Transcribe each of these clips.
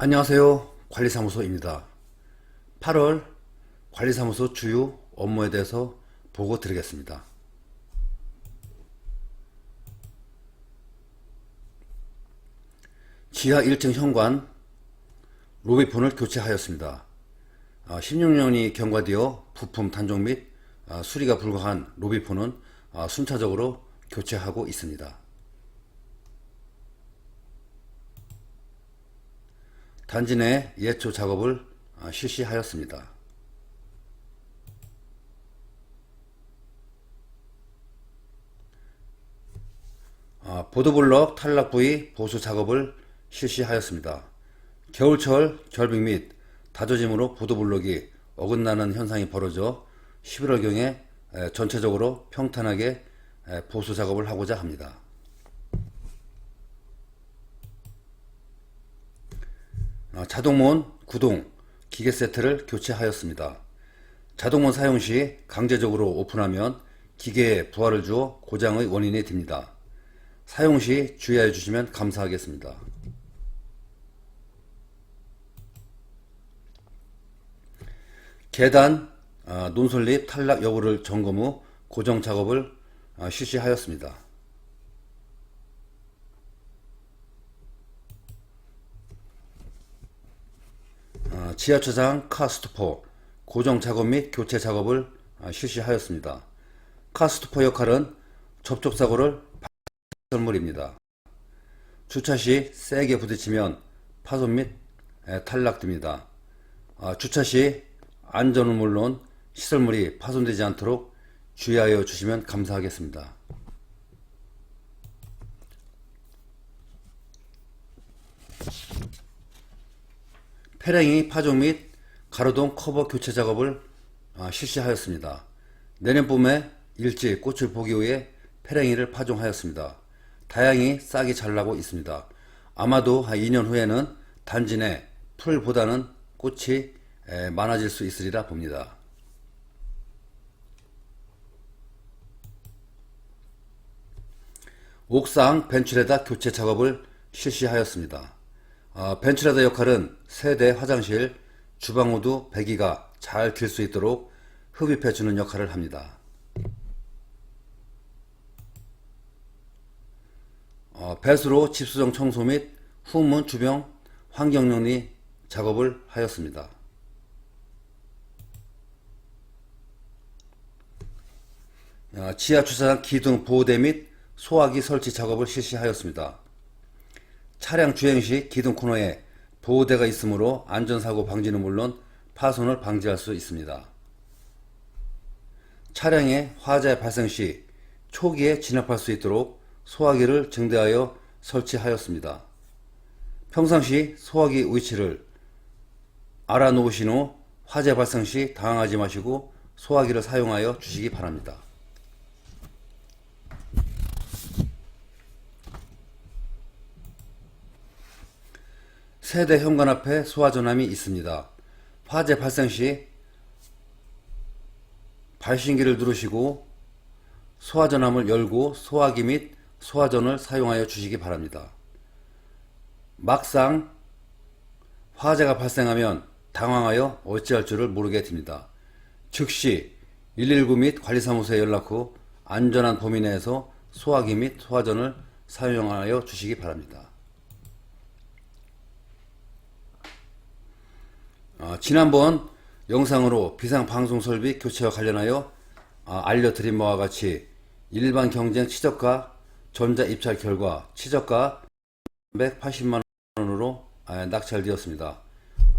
안녕하세요. 관리사무소입니다. 8월 관리사무소 주요 업무에 대해서 보고 드리겠습니다. 지하 1층 현관 로비폰을 교체하였습니다. 16년이 경과되어 부품 단종 및 아, 수리가 불가한 로비폰은 아, 순차적으로 교체하고 있습니다. 단지 내 예초 작업을 아, 실시하였습니다. 아, 보도블럭 탈락 부위 보수 작업을 실시하였습니다. 겨울철 결빙 및 다져짐으로 보도블럭이 어긋나는 현상이 벌어져 11월경에 전체적으로 평탄하게 에, 보수 작업을 하고자 합니다. 자동문 구동 기계 세트를 교체하였습니다. 자동문 사용 시 강제적으로 오픈하면 기계에 부하를 주어 고장의 원인이 됩니다. 사용 시 주의하여 주시면 감사하겠습니다. 계단 아, 논설립 탈락 여부를 점검 후 고정 작업을 아, 실시하였습니다. 아, 지하철장 카스토퍼 고정 작업 및 교체 작업을 아, 실시하였습니다. 카스토퍼 역할은 접촉 사고를 선물입니다. 주차 시 세게 부딪히면 파손 및 에, 탈락됩니다. 아, 주차 시 안전은 물론 시설물이 파손되지 않도록 주의하여 주시면 감사하겠습니다. 페랭이 파종 및 가로등 커버 교체 작업을 아, 실시하였습니다. 내년 봄에 일찍 꽃을 보기 위해 페랭이를 파종하였습니다. 다양히 싹이 잘 나고 있습니다. 아마도 한 2년 후에는 단지 내 풀보다는 꽃이 에, 많아질 수 있으리라 봅니다. 옥상 벤출에다 교체 작업을 실시하였습니다. 아, 벤출에다 역할은 세대 화장실, 주방 호두 배기가 잘들수 있도록 흡입해 주는 역할을 합니다. 어, 배수로 집수정 청소 및 후문 주변 환경정리 작업을 하였습니다. 어, 지하 주차장 기둥 보호대 및 소화기 설치 작업을 실시하였습니다. 차량 주행 시 기둥 코너에 보호대가 있으므로 안전사고 방지는 물론 파손을 방지할 수 있습니다. 차량에 화재 발생 시 초기에 진압할 수 있도록 소화기를 증대하여 설치하였습니다. 평상시 소화기 위치를 알아놓으신 후 화재 발생 시 당황하지 마시고 소화기를 사용하여 주시기 바랍니다. 세대 현관 앞에 소화전함이 있습니다. 화재 발생 시 발신기를 누르시고 소화전함을 열고 소화기 및 소화전을 사용하여 주시기 바랍니다. 막상 화재가 발생하면 당황하여 어찌할 줄을 모르게 됩니다. 즉시 119 및 관리사무소에 연락 후 안전한 범위 내에서 소화기 및 소화전을 사용하여 주시기 바랍니다. 어, 지난번 영상으로 비상방송 설비 교체와 관련하여 아, 알려드린 바와 같이 일반 경쟁 치저가 전자 입찰 결과 치저가 180만 원으로 아, 낙찰되었습니다.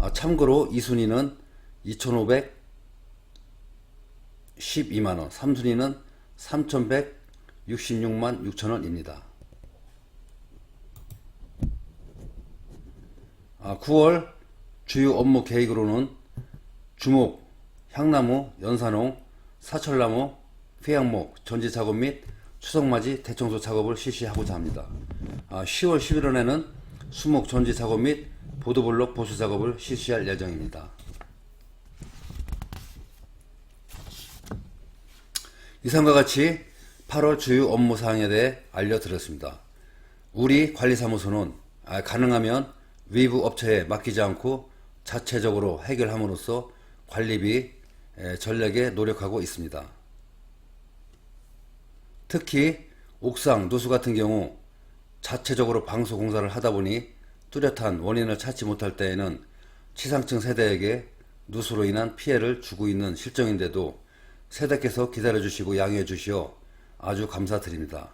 아, 참고로 2순위는 2,512만 원, 3순위는 3,166만 6천 원입니다. 9월 아, 주요 업무 계획으로는 주목, 향나무, 연산홍, 사철나무, 회양목, 전지 작업 및 추석맞이 대청소 작업을 실시하고자 합니다. 10월 11월에는 수목 전지 작업 및 보도블록 보수 작업을 실시할 예정입니다. 이상과 같이 8월 주요 업무 사항에 대해 알려드렸습니다. 우리 관리사무소는 아, 가능하면 위부 업체에 맡기지 않고 자체적으로 해결함으로써 관리비 에, 전략에 노력하고 있습니다. 특히 옥상 누수 같은 경우 자체적으로 방수 공사를 하다 보니 뚜렷한 원인을 찾지 못할 때에는 치상층 세대에게 누수로 인한 피해를 주고 있는 실정인데도 세대께서 기다려 주시고 양해해 주시어 아주 감사드립니다.